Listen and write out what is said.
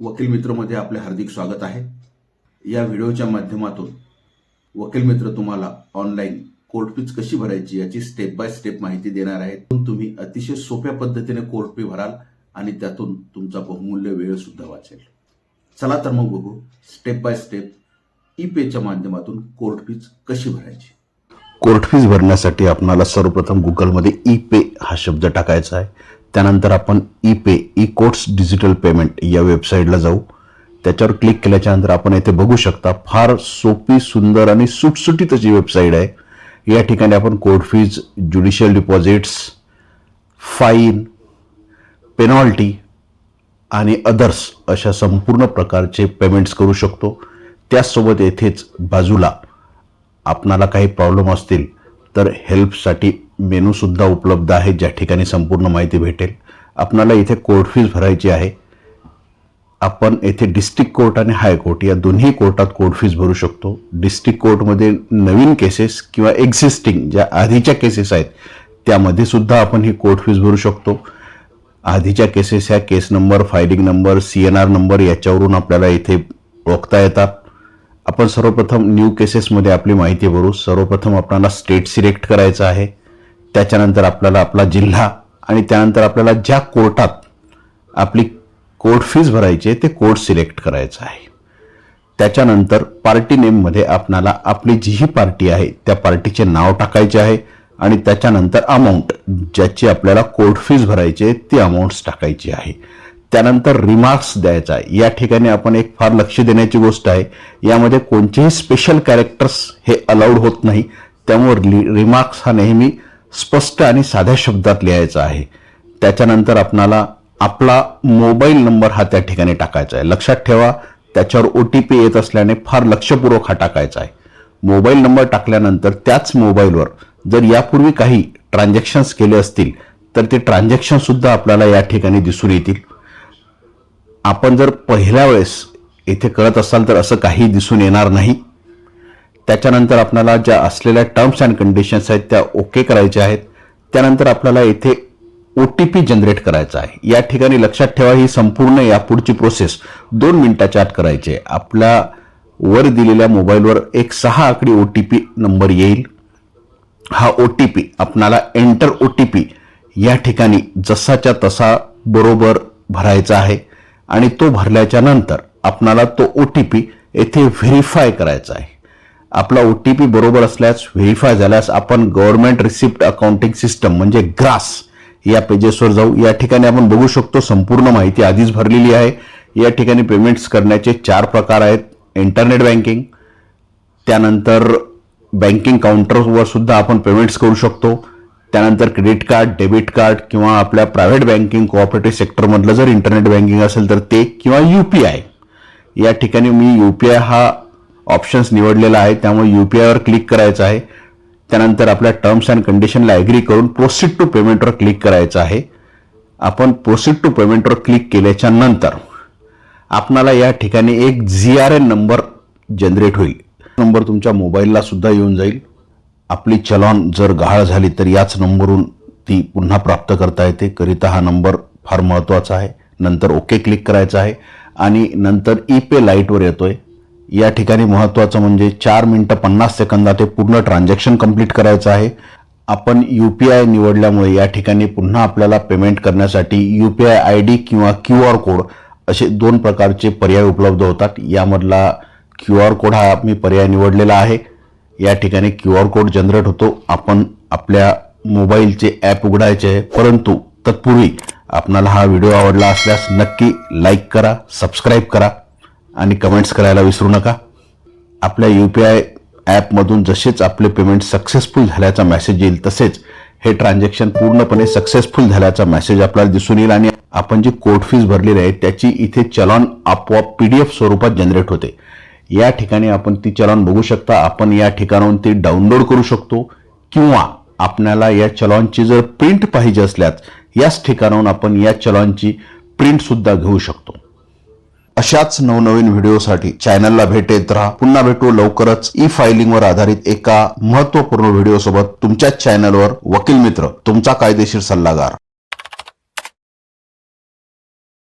वकील मित्रमध्ये आपले हार्दिक स्वागत आहे. या व्हिडिओच्या माध्यमातून वकील मित्र तुम्हाला ऑनलाईन कोर्ट फीज कशी भरायची याची स्टेप बाय स्टेप माहिती देणार आहे तुम्ही अतिशय सोप्या पद्धतीने कोर्ट फी भराल आणि त्यातून तुमचा बहुमूल्य वेळ सुद्धा वाचेल. चला तर मग बघू स्टेप बाय स्टेप ई पेच्या माध्यमातून कोर्ट फीज कशी भरायची. कोर्ट फीज भरण्यासाठी आपणाला सर्वप्रथम गुगलमध्ये ई पे हा शब्द टाकायचा आहे. त्यानंतर आपण E pay E courts digital payment या वेबसाईटला जाऊ. त्याच्यावर क्लिक केल्याच्यानंतर आपण येथे बघू शकता फार सोपी सुंदर आणि सुटसुटीत अशी वेबसाईट आहे. या ठिकाणी आपण court fees judicial deposits fine penalty आणि अदर्स अशा संपूर्ण प्रकारचे पेमेंट्स करू शकतो. त्याचसोबत येथेच बाजूला आपणाला काही प्रॉब्लेम असतील तर हेल्पसाठी मेनूसुद्धा उपलब्ध आहे ज्या ठिकाणी संपूर्ण माहिती भेटेल. आपणाला इथे कोर्ट फीज भरायची आहे. आपण येथे डिस्ट्रिक्ट कोर्ट आणि हायकोर्ट या दोन्ही कोर्टात कोर्ट फीज भरू शकतो. डिस्ट्रिक्ट कोर्टमध्ये नवीन केसेस किंवा एक्झिस्टिंग ज्या आधीच्या केसेस आहेत त्यामध्ये सुद्धा आपण ही कोर्ट फीज भरू शकतो. आधीच्या केसेस ह्या case number filing number C N R number याच्यावरून आपल्याला इथे ओळखता येतात. आपण सर्वप्रथम न्यू केसेसमध्ये आपली माहिती भरू. सर्वप्रथम आपल्याला स्टेट सिलेक्ट करायचं आहे. त्याच्यानंतर आपल्याला आपला जिल्हा आणि त्यानंतर आपल्याला ज्या कोर्टात आपली कोर्ट फीज भरायची आहे ते कोर्ट सिलेक्ट करायचं आहे. त्याच्यानंतर पार्टी नेममध्ये आपणाला आपली जी ही पार्टी आहे त्या पार्टीचे नाव टाकायचे आहे आणि त्याच्यानंतर अमाऊंट ज्याची आपल्याला कोर्ट फीज भरायची आहे ती अमाऊंट्स टाकायची आहे. त्यानंतर रिमार्क्स द्यायचा आहे. या ठिकाणी आपण एक फार लक्ष देण्याची गोष्ट आहे. यामध्ये कोणतेही स्पेशल कॅरेक्टर्स हे अलाउड होत नाही. त्यामुळे रिमार्क्स हा नेहमी स्पष्ट आणि साध्या शब्दात लिहायचा आहे. त्याच्यानंतर आपणाला आपला मोबाईल नंबर हा त्या ठिकाणी टाकायचा आहे. लक्षात ठेवा त्याच्यावर ओ टी पी येत असल्याने फार लक्षपूर्वक हा टाकायचा आहे. मोबाईल नंबर टाकल्यानंतर त्याच मोबाईलवर जर यापूर्वी काही ट्रान्झॅक्शन्स केले असतील तर ते ट्रान्झॅक्शन सुद्धा आपल्याला या ठिकाणी दिसून येतील. आपण जर पहिल्या वेळेस इथे करत असाल तर असं काही दिसून येणार नाही. त्याच्यानंतर आपल्याला ज्या असलेल्या टर्म्स अँड कंडिशन्स आहेत त्या ओके करायच्या आहेत. त्यानंतर आपल्याला इथे ओ टी पी जनरेट करायचा आहे. या ठिकाणी लक्षात ठेवा ही संपूर्ण यापुढची प्रोसेस दोन मिनिटाच्या आत करायची आहे. आपल्या वर दिलेल्या मोबाईलवर एक सहा आकडी ओ टी पी नंबर येईल. हा ओ टी पी आपणाला एंटर ओ टी पी या ठिकाणी जसाच्या तसा बरोबर भरायचा आहे. आणि तो भरल्याच्या नंतर आपणाला तो ओ टी पी येथे व्हेरीफाय करायचा आहे. आपला ओ टी पी बरोबर असल्यास व्हेरीफाय झाल्यास आपण गव्हर्नमेंट रिसिप्ट अकाउंटिंग सिस्टम म्हणजे ग्रास या पेजेसवर जाऊ. या ठिकाणी आपण बघू शकतो संपूर्ण माहिती आधीच भरलेली आहे. या ठिकाणी पेमेंट्स करण्याचे चार प्रकार आहेत. इंटरनेट बँकिंग त्यानंतर बँकिंग काउंटरवर सुद्धा आपण पेमेंट्स करू शकतो. त्यानंतर क्रेडिट कार्ड डेबिट कार्ड किंवा आपल्या प्रायव्हेट बँकिंग कोऑपरेटिव्ह सेक्टरमधलं जर इंटरनेट बँकिंग असेल तर ते किंवा यू पी आय या ठिकाणी मी यू पी आय हा ऑप्शन्स निवडलेला आहे त्यामुळे यू पी आयवर क्लिक करायचं आहे. त्यानंतर आपल्या टर्म्स अँड कंडिशनला ॲग्री करून प्रोसीड टू पेमेंटवर क्लिक करायचं आहे. आपण प्रोसीड टू पेमेंटवर क्लिक केल्याच्यानंतर आपणाला या ठिकाणी एक G R N number generate होईल. नंबर तुमच्या मोबाईलला सुद्धा येऊन जाईल. आपली चलॉन जर गहाळ झाली तर याच नंबरवरून ती पुन्हा प्राप्त करता येते. करिता हा नंबर फार महत्त्वाचा आहे. नंतर ओके क्लिक करायचा आहे. आणि नंतर ई पे लाईटवर येतोय. या ठिकाणी महत्त्वाचं म्हणजे चार मिनटं पन्नास सेकंदात हे पूर्ण ट्रान्झॅक्शन कंप्लीट करायचं आहे. आपण यू पी आय निवडल्यामुळे या ठिकाणी पुन्हा आपल्याला पेमेंट करण्यासाठी U P I I D किंवा क्यू आर कोड असे दोन प्रकारचे पर्याय उपलब्ध होतात. यामधला क्यू आर कोड हा मी पर्याय निवडलेला आहे. या ठिकाणी क्यू आर कोड जनरेट होतो. आपण आपल्या मोबाईलचे ॲप उघडायचे आहे. परंतु तत्पूर्वी आपणाला हा व्हिडिओ आवडला असल्यास नक्की लाईक करा सबस्क्राईब करा. आणि कमेंट्स करायला विसरू नका. आपल्या यू पी आय ॲपमधून जसेच आपले पेमेंट सक्सेसफुल झाल्याचा मेसेज येईल तसेच हे ट्रान्झॅक्शन पूर्णपणे सक्सेसफुल झाल्याचा मेसेज आपल्याला दिसून येईल आणि आपण जी कोर्ट फीज भरलेली आहे त्याची इथे चलन आपोआप पी डी एफ स्वरूपात जनरेट होते. या ठिकाणी आपण ती चलन बघू शकता. आपण या ठिकाणाहून ती डाउनलोड करू शकतो किंवा आपल्याला या चलनची जर प्रिंट पाहिजे असल्यास याच ठिकाणाहून आपण या चलनची प्रिंटसुद्धा घेऊ शकतो. अशाच नवनवीन व्हिडिओसाठी चॅनलला भेट देत राहा. पुन्हा भेटू लवकरच ई फायलिंगवर आधारित एका महत्त्वपूर्ण व्हिडिओ सोबत तुमच्याच चॅनलवर वकील मित्र तुमचा कायदेशीर सल्लागार.